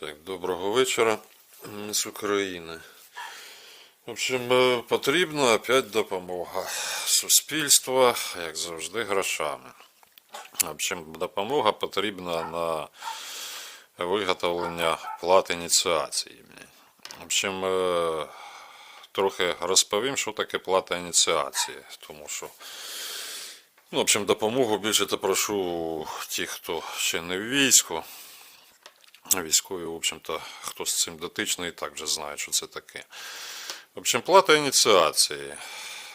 Так, доброго вечора з України. В общем, е, потрібна опять допомога суспільства, як завжди, грошами. В общем, допомога потрібна на виготовлення плат ініціації. В общем, е, трохи розповім, що таке плата ініціації, тому що Ну, в общем, допомогу більше то прошу ті, хто ще не в війську. Військові, в общем-то, хто з цим дотичний, так вже знає, що це таке. В общем, плата ініціації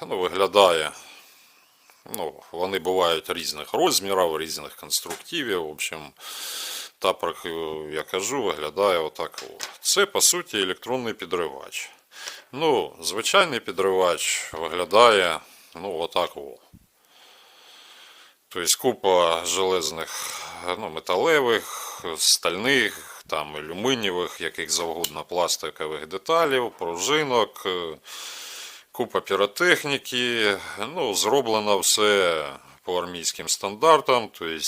ну, виглядає. Ну, вони бувають різних розмірів, різних конструктивів. В общем, та, про я кажу, виглядає отак. Це, по суті, електронний підривач. Ну, звичайний підривач виглядає ну, отак. Тобто купа железних, ну, металевих, стальних, там, алюмінієвих, яких завгодно пластикових деталів, пружинок, е, купа піротехніки. Ну, зроблено все по армійським стандартам. Тобто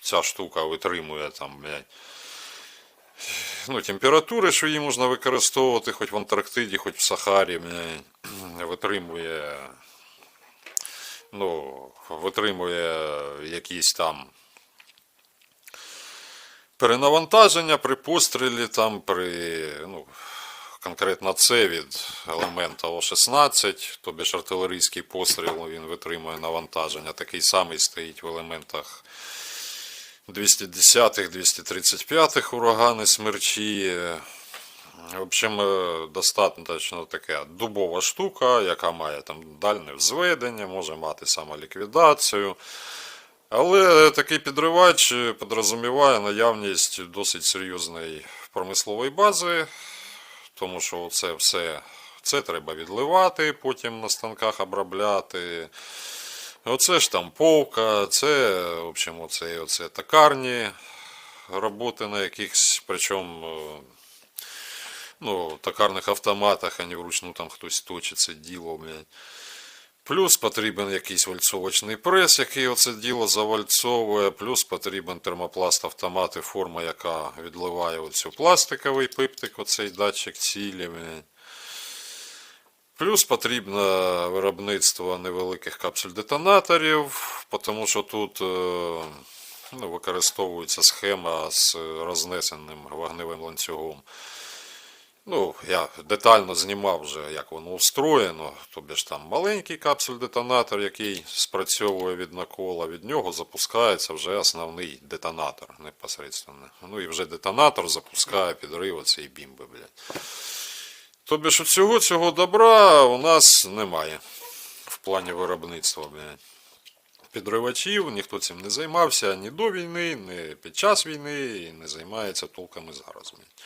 ця штука витримує там, ну, температури, що її можна використовувати хоч в Антарктиді, хоч в Сахарі, витримує ну, витримує якісь там перенавантаження при пострілі, там при, ну, конкретно це від елемента О-16, тобі ж артилерійський постріл, він витримує навантаження. Такий самий стоїть в елементах 210-х, 235-х урагани смерчі. В общем, е, достатньо така дубова штука, яка має там дальне взведення, може мати самоліквідацію. Але такий підривач е, підрозуміває наявність досить серйозної промислової бази, тому що це все це треба відливати, потім на станках обробляти. Оце штамповка, це, в общем, оце, оце токарні роботи на якихось, причому е, ну, токарних автоматах, а не вручну там хтось точить це діло, блядь. Плюс потрібен якийсь вальцовочний прес, який оце діло завальцовує, плюс потрібен термопласт автомати, форма, яка відливає оцю пластиковий пиптик, оцей датчик цілі. Плюс потрібно виробництво невеликих капсуль-детонаторів, тому що тут е, ну, використовується схема з рознесеним вогневим ланцюгом. Ну, я детально знімав вже, як воно устроєно. Тобі ж там маленький капсуль-детонатор, який спрацьовує від накола, від нього запускається вже основний детонатор непосередньо. Ну і вже детонатор запускає підрив цієї бімби, блядь. Тобі ж всього цього добра у нас немає в плані виробництва, блядь. Підривачів, ніхто цим не займався ні до війни, ні під час війни, і не займається толком і зараз. блядь.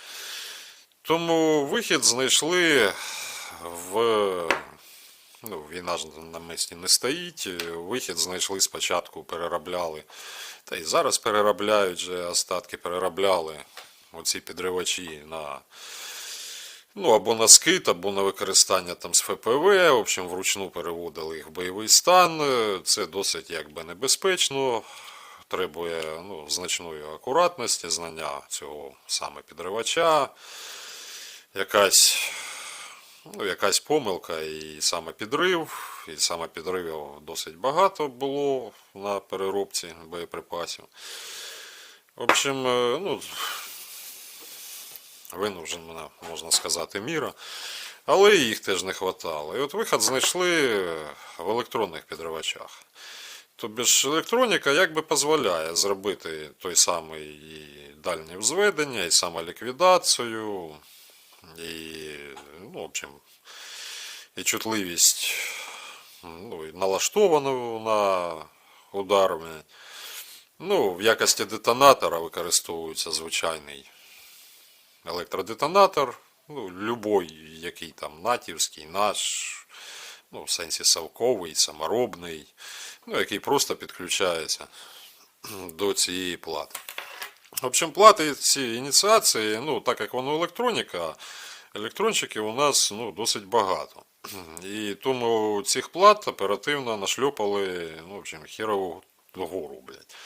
Тому вихід знайшли в. Ну, війна ж на місці не стоїть. Вихід знайшли спочатку, переробляли. Та й зараз переробляють же остатки, переробляли оці підривачі на. Ну, або на скид, або на використання там з ФПВ. В общем, вручну переводили їх в бойовий стан. Це досить якби небезпечно. Требує ну, значної акуратності, знання цього саме підривача якась, ну, якась помилка, і саме підрив, і саме підривів досить багато було на переробці боєприпасів. В общем, е, ну, винужена, можна сказати, міра. Але їх теж не вистачало. І от вихід знайшли в електронних підривачах. Тобі ж електроніка якби дозволяє зробити той самий і дальнє взведення, і самоліквідацію, і, ну, в общем, і чутливість ну, налаштовану на удар. Ну, в якості детонатора використовується звичайний електродетонатор, ну, любой, який там натівський, наш, ну, в сенсі совковий, саморобний, ну, який просто підключається до цієї плати. В общем, плати ці ініціації, ну, так як воно електроніка, електрончиків у нас ну, досить багато. І тому цих плат оперативно нашльопали, ну, в общем, херову гору, блядь.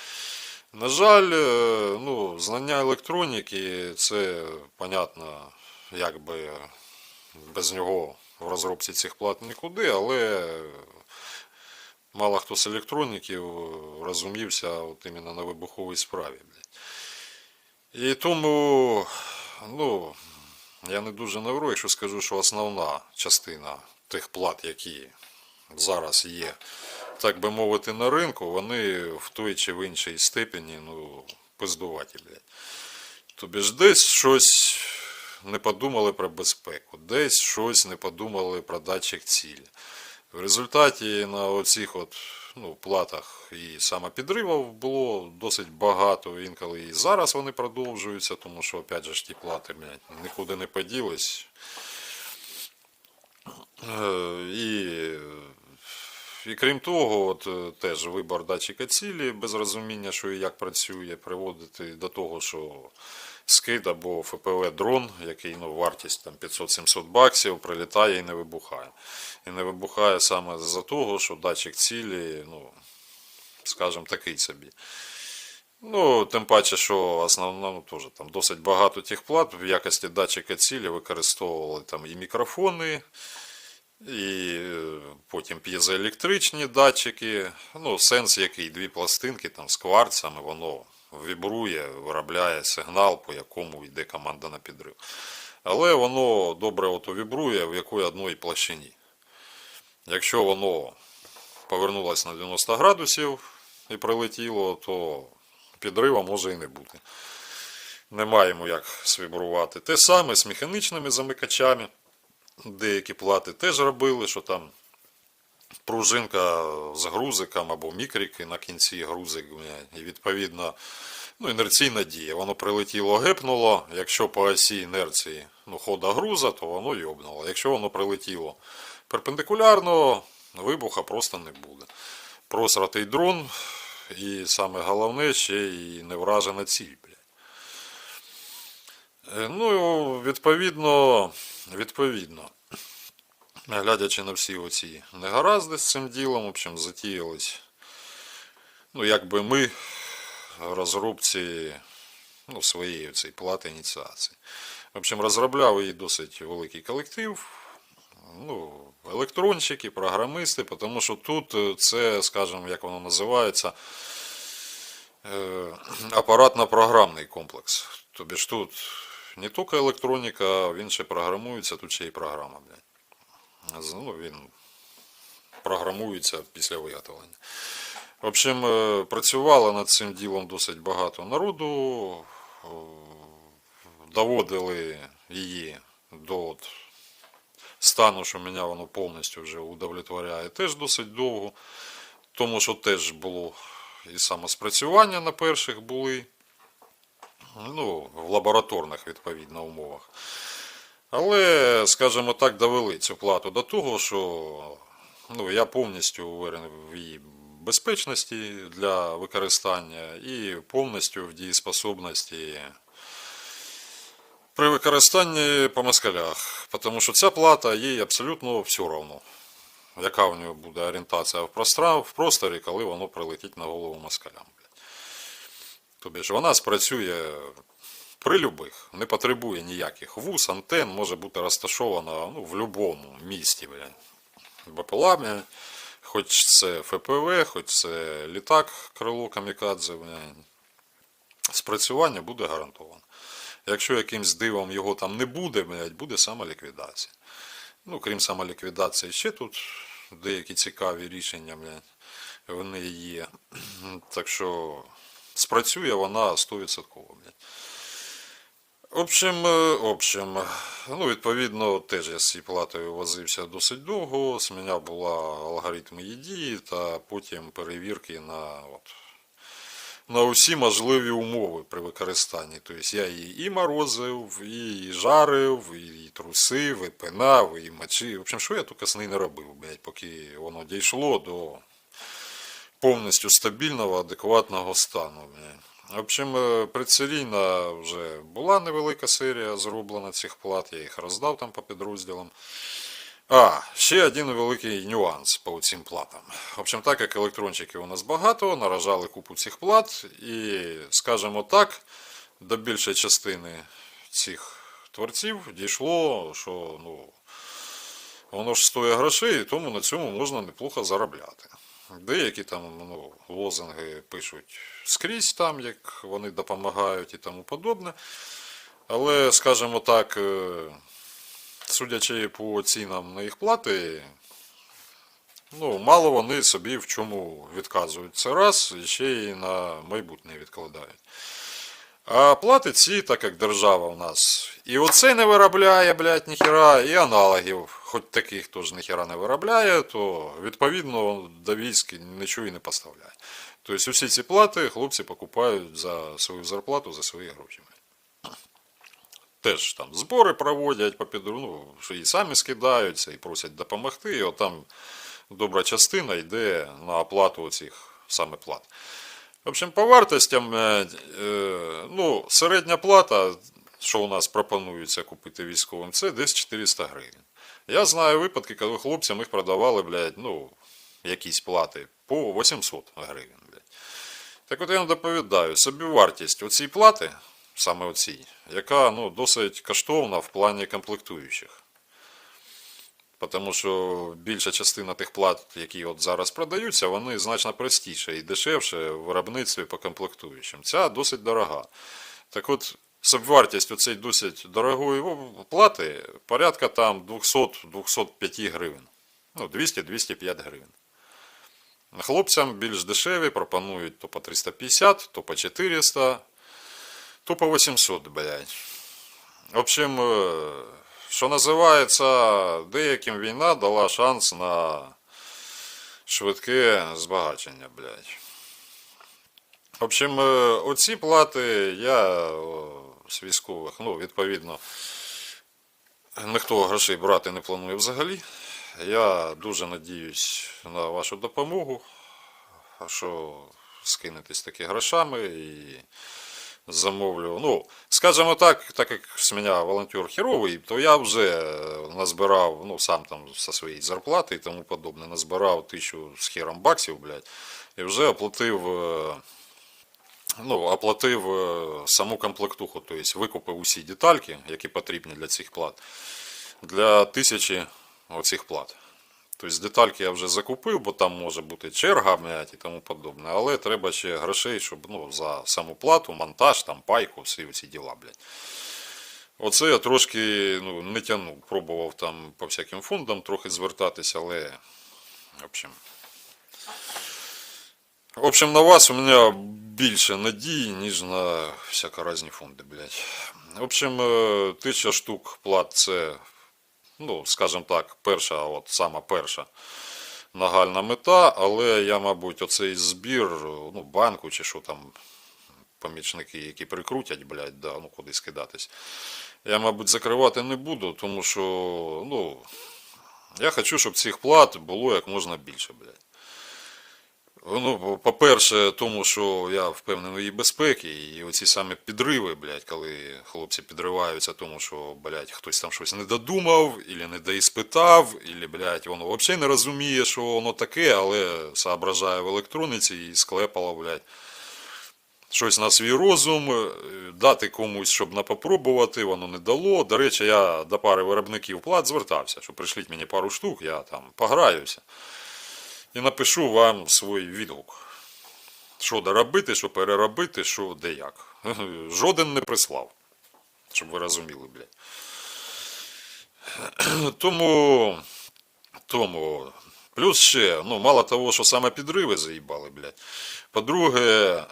На жаль, е, ну, знання електроніки це, понятно, якби без нього в розробці цих плат нікуди, але мало хто з електроніків розумівся от іменно на вибуховій справі. блядь. І тому, ну, я не дуже навру, якщо скажу, що основна частина тих плат, які зараз є, так би мовити, на ринку, вони в той чи в іншій степені, ну, пиздуваті, блядь. Тобі ж десь щось не подумали про безпеку, десь щось не подумали про датчик цілі. В результаті на оцих от, ну, платах і самопідривів було досить багато. Інколи і зараз вони продовжуються, тому що, опять же, ті плати блядь, нікуди не поділись. Е, І, і крім того, от, е, теж вибор датчика цілі без розуміння, що і як працює, приводити до того, що скид або ФПВ дрон, який ну, вартість там 500-700 баксів, прилітає і не вибухає. І не вибухає саме за того, що датчик цілі, ну, скажімо, такий собі. Ну, тим паче, що основно ну, теж, там досить багато тих плат в якості датчика цілі використовували там і мікрофони, і е, потім п'єзоелектричні датчики. Ну, сенс який, дві пластинки там з кварцами, воно вібрує, виробляє сигнал, по якому йде команда на підрив. Але воно добре ото вібрує в якої одної площині. Якщо воно повернулося на 90 градусів і прилетіло, то підрива може і не бути. Не маємо як свібрувати. Те саме з механічними замикачами. Деякі плати теж робили, що там пружинка з грузиком або мікрики на кінці грузик. І відповідно ну, інерційна дія. Воно прилетіло, гепнуло. Якщо по осі інерції ну, хода груза, то воно йобнуло. Якщо воно прилетіло перпендикулярно, вибуха просто не буде. Просратий дрон, і саме головне ще і не вражена ціль. Е, Ну, відповідно, відповідно, глядячи на всі оці негаразди з цим ділом, в общем, затіялись. Ну, якби ми розробці ну, своєї цієї плати ініціації. В общем, розробляв її досить великий колектив. Ну, електронщики, програмисти, тому що тут е, це, скажімо, як воно називається, е, апаратно-програмний комплекс. Тобі ж тут не тільки електроніка, він ще програмується, тут ще й програма. Блядь. Ну, він програмується після виготовлення. В общем, е, працювало над цим ділом досить багато народу, е, доводили її до от стану, що мене воно повністю вже удовлетворяє, теж досить довго. Тому що теж було і самоспрацювання на перших були, ну, в лабораторних відповідно умовах. Але, скажімо так, довели цю плату до того, що ну, я повністю уверений в її безпечності для використання і повністю в дієспособності при використанні по москалях. Тому що ця плата їй абсолютно все одно, яка в нього буде орієнтація в, просторі, коли воно прилетить на голову москалям. Тобі ж вона спрацює при любих, не потребує ніяких вуз, антен, може бути розташована ну, в будь-якому місті. Блядь. Хоч це ФПВ, хоч це літак, крило камікадзе. Спрацювання буде гарантовано. Якщо якимсь дивом його там не буде, буде самоліквідація. Ну, крім самоліквідації, ще тут деякі цікаві рішення, вони є. Так що спрацює вона 100%. Общем, е, общем, ну, відповідно, теж я з цією платою возився досить довго. З мене була алгоритм її дії та потім перевірки на, от, на усі можливі умови при використанні. Тобто я її і морозив, і жарив, і трусив, і пинав, і мочив. В общем, що я тільки з нею не робив, блядь, поки воно дійшло до повністю стабільного, адекватного стану. блядь. В общем, е, прицелійна вже була невелика серія зроблена цих плат, я їх роздав там по підрозділам. А, ще один великий нюанс по цим платам. В общем, так як електрончиків у нас багато, наражали купу цих плат, і, скажімо так, до більшої частини цих творців дійшло, що ну, воно ж стоїть грошей, і тому на цьому можна неплохо заробляти. Деякі там ну, лозунги пишуть скрізь там, як вони допомагають і тому подобне. Але, скажімо так, е, судячи по цінам на їх плати, ну, мало вони собі в чому відказують це раз, і ще й на майбутнє відкладають. А плати ці, так як держава у нас і оце не виробляє, блядь, ніхіра, і аналогів, хоч таких теж ніхіра не виробляє, то відповідно до військ нічого і не поставляє. Тобто усі ці плати хлопці покупають за свою зарплату, за свої гроші. Теж там збори проводять по ну, і самі скидаються, і просять допомогти. І от там добра частина йде на оплату цих саме плат. В общем, по вартостям, е, е, ну, середня плата, що у нас пропонується купити військовим, це десь 400 гривень. Я знаю випадки, коли хлопцям їх продавали, блядь, ну, якісь плати по 800 гривень. Блядь. Так от я вам доповідаю, собівартість оцій плати, саме оцій, яка ну, досить коштовна в плані комплектуючих. Тому що більша частина тих плат, які от зараз продаються, вони значно простіше і дешевше в виробництві по комплектуючим. Ця досить дорога. Так от, собівартість оцей досить дорогої плати порядка там 200-205 гривень. Ну, 200-205 гривень. Хлопцям більш дешеві пропонують то по 350, то по 400, то по 800, блядь. В общем, е, що називається, деяким війна дала шанс на швидке збагачення, блядь. В общем, е, оці плати я з військових, ну, відповідно, ніхто грошей брати не планує взагалі. Я дуже надіюсь на вашу допомогу, що скинетесь таки грошами і замовлю. Ну, скажімо так, так як з мене волонтер херовий, то я вже назбирав, ну, сам там зі своєї зарплати і тому подобне, назбирав тисячу з хером баксів, блядь, і вже оплатив. е, Ну, оплатив е, саму комплектуху, тобто викупив усі детальки, які потрібні для цих плат, для тисячі оцих плат. Тобто детальки я вже закупив, бо там може бути черга блядь, і тому подобне. Але треба ще грошей, щоб ну, за саму плату, монтаж, там, пайку, всі ці діла, блядь. Оце я трошки ну, не тягнув. Пробував там по всяким фондам трохи звертатися, але. В общем. В общем, на вас у мене більше надій, ніж на всяко різні фонди, блядь. В общем, е, тисяча штук плат це ну, скажімо так, перша, от сама перша нагальна мета, але я, мабуть, оцей збір, ну, банку чи що там, помічники, які прикрутять, блядь, да, ну куди скидатись. Я, мабуть, закривати не буду, тому що, ну, я хочу, щоб цих плат було як можна більше, блядь. Ну, по-перше, тому що я впевнений в її безпеки, і оці саме підриви, блядь, коли хлопці підриваються, тому що, блядь, хтось там щось не додумав, або не доіспитав, або, блядь, воно взагалі не розуміє, що воно таке, але соображає в електроніці і склепало, блядь, щось на свій розум, е, дати комусь, щоб не попробувати, воно не дало. До речі, я до пари виробників плат звертався, що прийшліть мені пару штук, я там пограюся і напишу вам свій відгук. Що доробити, що переробити, що де як. Жоден не прислав. Щоб ви розуміли, блядь. Тому, тому, плюс ще, ну, мало того, що саме підриви заїбали, блядь. По-друге, е,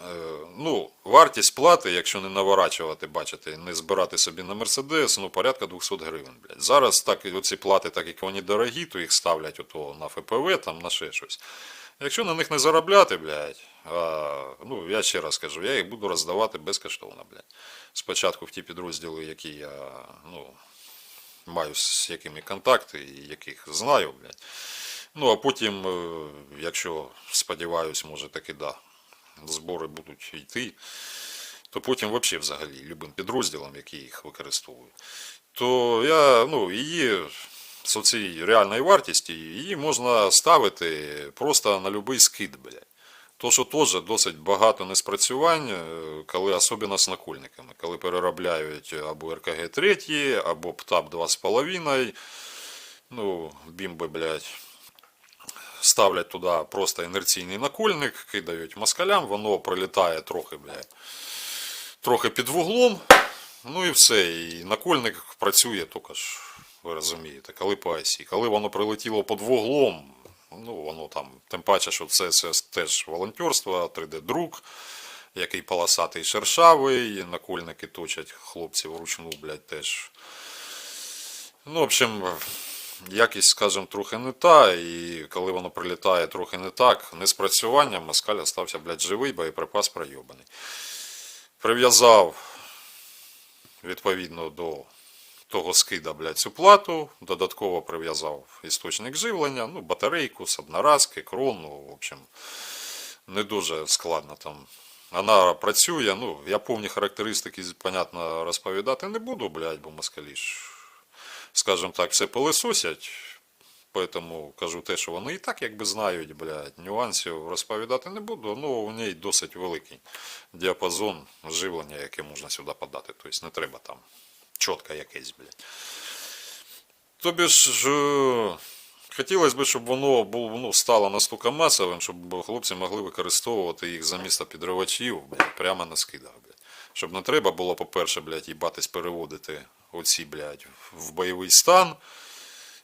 ну, вартість плати, якщо не наворачувати, бачите, не збирати собі на Мерседес, ну, порядка 200 гривень, блядь. Зараз так, оці плати, так як вони дорогі, то їх ставлять ото на ФПВ, там, на ще щось. Якщо на них не заробляти, блядь, а, ну, я ще раз кажу, я їх буду роздавати безкоштовно, блядь. Спочатку в ті підрозділи, які я, ну, маю з якими контакти і яких знаю, блядь. Ну, а потім, е, якщо сподіваюсь, може таки да, збори будуть йти, то потім взагалі взагалі любим підрозділам, які їх використовують, то я ну, її з цією реальною вартістю, її можна ставити просто на будь-який скид, блядь. То, що теж досить багато неспрацювань, е, коли особливо з накольниками, коли переробляють або РКГ 3, або ПТАП 2,5, ну, бімби, блядь, ставлять туди просто інерційний накольник, кидають москалям, воно прилітає трохи, блядь, трохи під вуглом, ну і все. І накольник працює тільки ж, ви розумієте, коли по осі. Коли воно прилетіло під вуглом, ну воно там, тим паче, що це, це теж волонтерство, 3D-друк, який полосатий шершавий, накольники точать хлопці вручну, блядь, теж. Ну, в общем, якість, скажімо, трохи не та, і коли воно прилітає трохи не так, не спрацюванням, москаль стався, блядь, живий, боєприпас пройобаний. Прив'язав відповідно до того скида, блядь, цю плату, додатково прив'язав істочник живлення, ну, батарейку, з крону, в общем, не дуже складно там. Вона працює, ну, я повні характеристики, понятно, розповідати не буду, блядь, бо москалі ж, скажімо так, все пилисосять. Поэтому кажу те, що вони і так якби знають, блядь, нюансів розповідати не буду. Ну, у неї досить великий діапазон живлення, яке можна сюди подати. Тобто не треба там чітко якесь, блядь. Тобі ж е, хотілося б, щоб воно було, ну, стало настільки масовим, щоб хлопці могли використовувати їх замість підривачів, блядь, прямо на скидах, блядь. Щоб не треба було, по-перше, блядь, їбатись переводити оці, блядь, в бойовий стан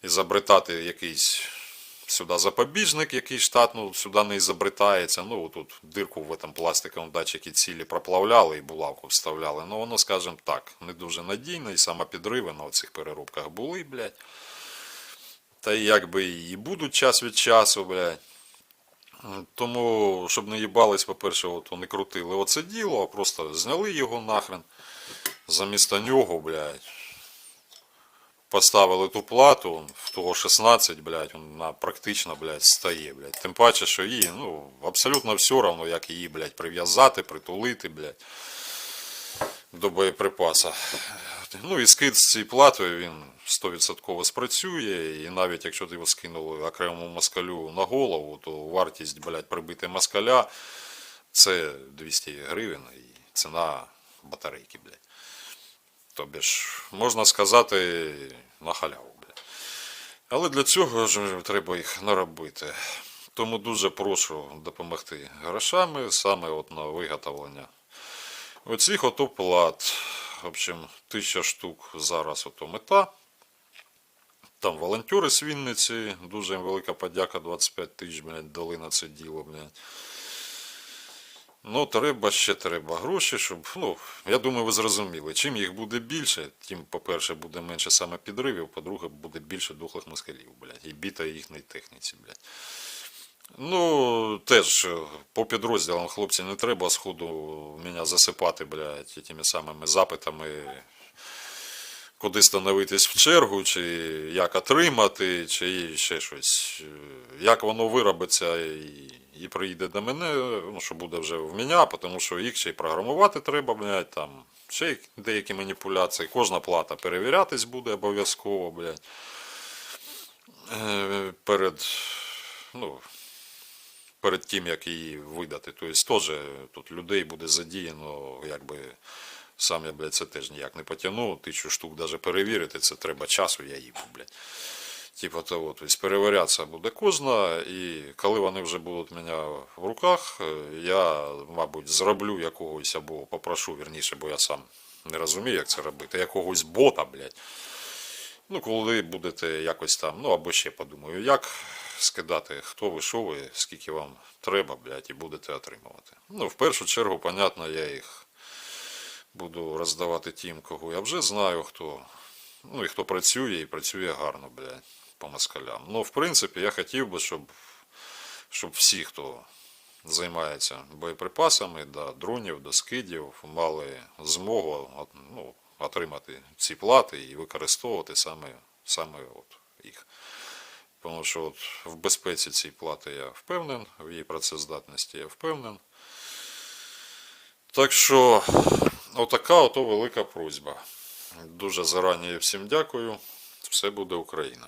і забритати якийсь сюди запобіжник, який штатно сюди не забритається. Ну, тут дирку в этом пластиковому датчикі цілі проплавляли і булавку вставляли. Ну, воно, скажімо так, не дуже надійно, і самопідриви на цих переробках були, блядь. Та якби і будуть час від часу, блядь. Тому, щоб не їбались, по-перше, от не крутили оце діло, а просто зняли його нахрен. Замість нього, блядь, поставили ту плату, в того 16, блядь, вона практично, блядь, стає, блядь. Тим паче, що її, ну, абсолютно все одно, як її, блядь, прив'язати, притулити, блядь, до боєприпаса. Ну і скид з цією платою, він 100% спрацює, і навіть якщо ти його скинули окремому москалю на голову, то вартість, блядь, прибити москаля це 200 гривень і ціна батарейки, блядь. Тобі ж, можна сказати, на халяву. Але для цього ж треба їх наробити. Тому дуже прошу допомогти грошами саме от на виготовлення оцих ото плат. В общем, тисяча штук зараз ото мета. Там волонтери з Вінниці, дуже їм велика подяка, 25 тисяч, блядь, дали на це діло, блядь. Ну, треба ще треба гроші, щоб. Ну, я думаю, ви зрозуміли. Чим їх буде більше, тим, по-перше, буде менше саме підривів, по-друге, буде більше дохлих москалів, блядь, і біта їхній техніці, блядь. Ну, теж е, по підрозділам, хлопці, не треба сходу мене засипати, блядь, тими самими запитами, куди становитись в чергу, чи як отримати, чи ще щось. Як воно виробиться і, і прийде до мене, ну, що буде вже в мене, тому що їх ще й програмувати треба, блядь, там, ще деякі маніпуляції. Кожна плата перевірятись буде обов'язково, блядь. Е, Перед, ну, перед тим, як її видати. Тобто теж тут людей буде задіяно, якби сам я, блядь, це теж ніяк не потягну. Тисячу штук навіть перевірити, це треба часу, я їм, блядь. Типа того, тобто переварятися буде кожна, і коли вони вже будуть у мене в руках, е, я, мабуть, зроблю якогось або попрошу, вірніше, бо я сам не розумію, як це робити, якогось бота, блядь. Ну, коли будете якось там, ну або ще подумаю, як скидати, хто ви, що ви, скільки вам треба, блядь, і будете отримувати. Ну, в першу чергу, понятно, я їх буду роздавати тим, кого я вже знаю, хто, ну і хто працює і працює гарно, блядь, по москалям. Ну, в принципі, я хотів би, щоб, щоб всі, хто займається боєприпасами, до дронів, до скидів, мали змогу ну, отримати ці плати і використовувати саме, саме от їх. Тому що от в безпеці цієї плати я впевнен, в її працездатності я впевнен. Так що, отака ото велика просьба. Дуже зарані всім дякую. Все буде Україна.